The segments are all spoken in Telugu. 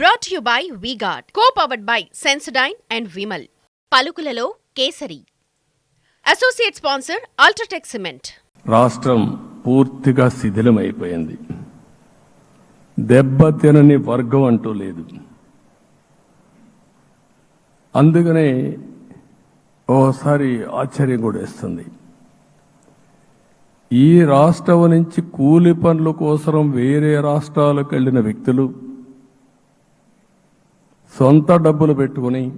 Brought you by Vguard co powered by Sensodyne and Vimal పలుకులలో kesari. Associate sponsor UltraTech cement రాష్ట్రం పూర్తిగా శిథిలమైపోయింది. దెబ్బతినని వర్గం అంటూ లేదు. అందుకనే ఓసారి ఆశ్చర్యం కూడా వేస్తుంది. ఈ రాష్ట్రం నుంచి కూలి పనుల కోసం వేరే రాష్ట్రాలకు వెళ్ళిన వ్యక్తులు సొంత డబ్బులు పెట్టుకుని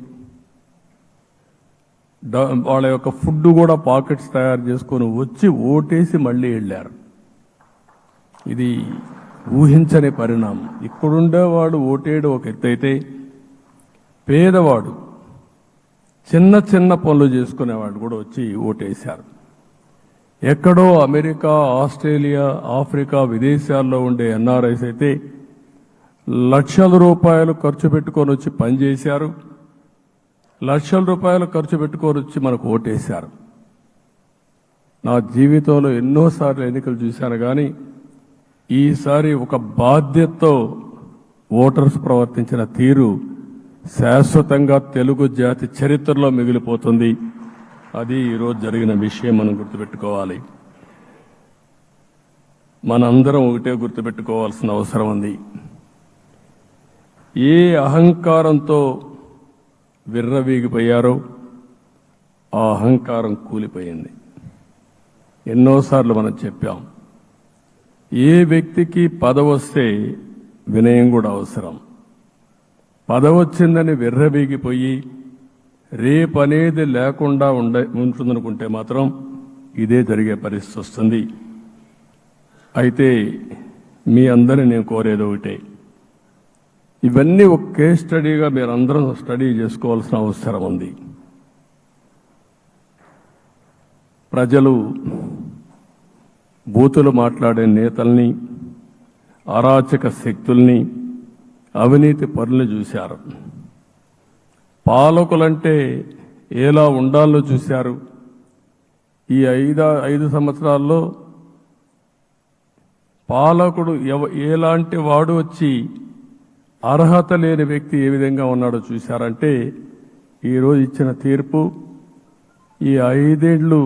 డ- వాళ్ళ యొక్క ఫుడ్ కూడా పాకెట్స్ తయారు చేసుకొని వచ్చి ఓటేసి మళ్ళీ వెళ్ళారు. ఇది ఊహించని పరిణామం. ఇక్కడుండేవాడు ఓటేడు ఒక ఎత్తైతే పేదవాడు చిన్న చిన్న పనులు చేసుకునేవాడు కూడా వచ్చి ఓటేశారు. ఎక్కడో అమెరికా ఆస్ట్రేలియా ఆఫ్రికా విదేశాల్లో ఉండే ఎన్ఆర్ఐస్ అయితే లక్షల రూపాయలు ఖర్చు పెట్టుకొని వచ్చి పనిచేశారు లక్షల రూపాయలు ఖర్చు పెట్టుకొని వచ్చి మనకు ఓటేశారు. నా జీవితంలో ఎన్నోసార్లు ఎన్నికలు చూశాను కానీ ఈసారి ఒక బాధ్యతతో ఓటర్స్ ప్రవర్తించిన తీరు శాశ్వతంగా తెలుగు జాతి చరిత్రలో మిగిలిపోతుంది. అది ఈరోజు జరిగిన విషయం మనం గుర్తుపెట్టుకోవాలి. మనందరం ఒకటే గుర్తుపెట్టుకోవాల్సిన అవసరం ఉంది. ఏ అహంకారంతో విర్రవీగిపోయారో ఆ అహంకారం కూలిపోయింది. ఎన్నోసార్లు మనం చెప్పాం ఏ వ్యక్తికి పదవొస్తే వినయం కూడా అవసరం. పదవొచ్చిందని విర్రవీగిపోయి రేపనేది లేకుండా ఉండ ఉంటుందనుకుంటే మాత్రం ఇదే జరిగే పరిస్థితి వస్తుంది. అయితే మీ అందరిని నేను కోరేది ఒకటే ఇవన్నీ ఒక కేస్ స్టడీగా మీరందరం స్టడీ చేసుకోవాల్సిన అవసరం ఉంది. ప్రజలు బూతులు మాట్లాడే నేతల్ని అరాచక శక్తుల్ని అవినీతి పనులు చూశారు. పాలకులంటే ఎలా ఉండాలో చూశారు. ఈ ఐదు ఐదు సంవత్సరాల్లో పాలకుడు ఎవ ఎలాంటి వాడు వచ్చి అర్హత లేని వ్యక్తి ఏ విధంగా ఉన్నాడో చూశారంటే ఈరోజు ఇచ్చిన తీర్పు ఈ ఐదేళ్ళు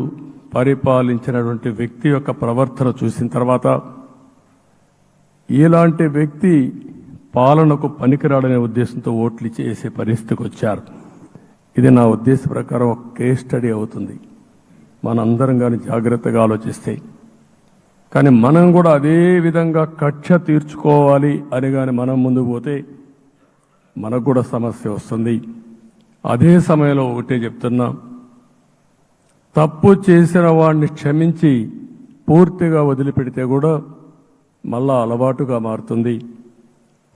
పరిపాలించినటువంటి వ్యక్తి యొక్క ప్రవర్తన చూసిన తర్వాత ఇలాంటి వ్యక్తి పాలనకు పనికిరాడనే ఉద్దేశంతో ఓట్లు చేసే పరిస్థితికి వచ్చారు. ఇది నా ఉద్దేశ ప్రకారం ఒక కేస్ స్టడీ అవుతుంది. మనందరం కానీ జాగ్రత్తగా ఆలోచిస్తే కానీ మనం కూడా అదే విధంగా కక్ష తీర్చుకోవాలి అని కానీ మనం ముందు పోతే మనకు కూడా సమస్య వస్తుంది. అదే సమయంలో ఒకటే చెప్తున్నా. తప్పు చేసిన వాడిని క్షమించి పూర్తిగా వదిలిపెడితే కూడా మళ్ళా అలవాటుగా మారుతుంది.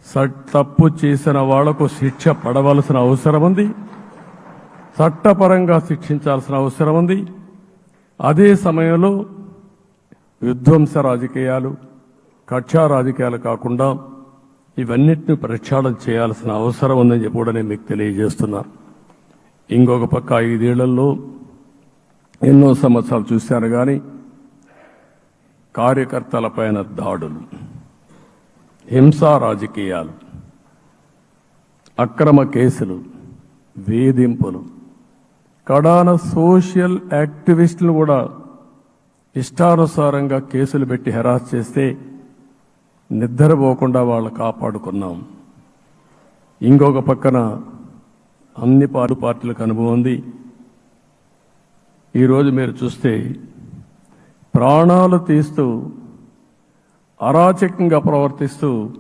సట్ తప్పు చేసిన వాళ్ళకు శిక్ష పడవలసిన అవసరం ఉంది. చట్టపరంగా శిక్షించాల్సిన అవసరం ఉంది. అదే సమయంలో విధ్వంస రాజకీయాలు కక్షా రాజకీయాలు కాకుండా ఇవన్నిటిని ప్రక్షాళన చేయాల్సిన అవసరం ఉందని చెప్పి కూడా నేను మీకు తెలియజేస్తున్నా. ఇంకొక పక్క ఐదేళ్ళలో ఎన్నో సంవత్సరాలు చూశాను కానీ కార్యకర్తలపైన దాడులు హింసా రాజకీయాలు అక్రమ కేసులు వేధింపులు కడాన సోషల్ యాక్టివిస్టులు కూడా ఇష్టానుసారంగా కేసులు పెట్టి హెరాస్ చేస్తే నిద్రపోకుండా వాళ్ళు కాపాడుకున్నాం. ఇంకొక పక్కన అన్ని పాలు పార్టీలకు అనుభవం ఉంది. ఈరోజు మీరు చూస్తే ప్రాణాలు తీస్తూ అరాచకంగా ప్రవర్తిస్తూ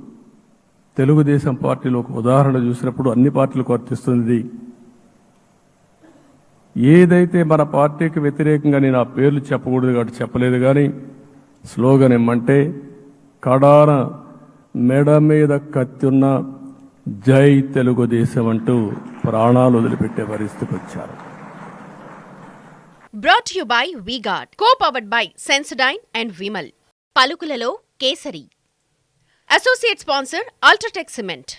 తెలుగుదేశం పార్టీలో ఒక ఉదాహరణ చూసినప్పుడు అన్ని పార్టీలకు వర్తిస్తుంది. ఏదైతే మన పార్టీకి వ్యతిరేకంగా నేను ఆ పేర్లు చెప్పకూడదు కాబట్టి చెప్పలేదు కానీ స్లోగన్ ఏమంటే కడాన మెడ మీద కత్తున్న జై తెలుగుదేశం అంటూ ప్రాణాలు వదిలిపెట్టే పరిస్థితికి వచ్చారు. Brought you by Vguard co powered by Sensodyne and Vimal పలుకులలో kesari. Associate sponsor UltraTech cement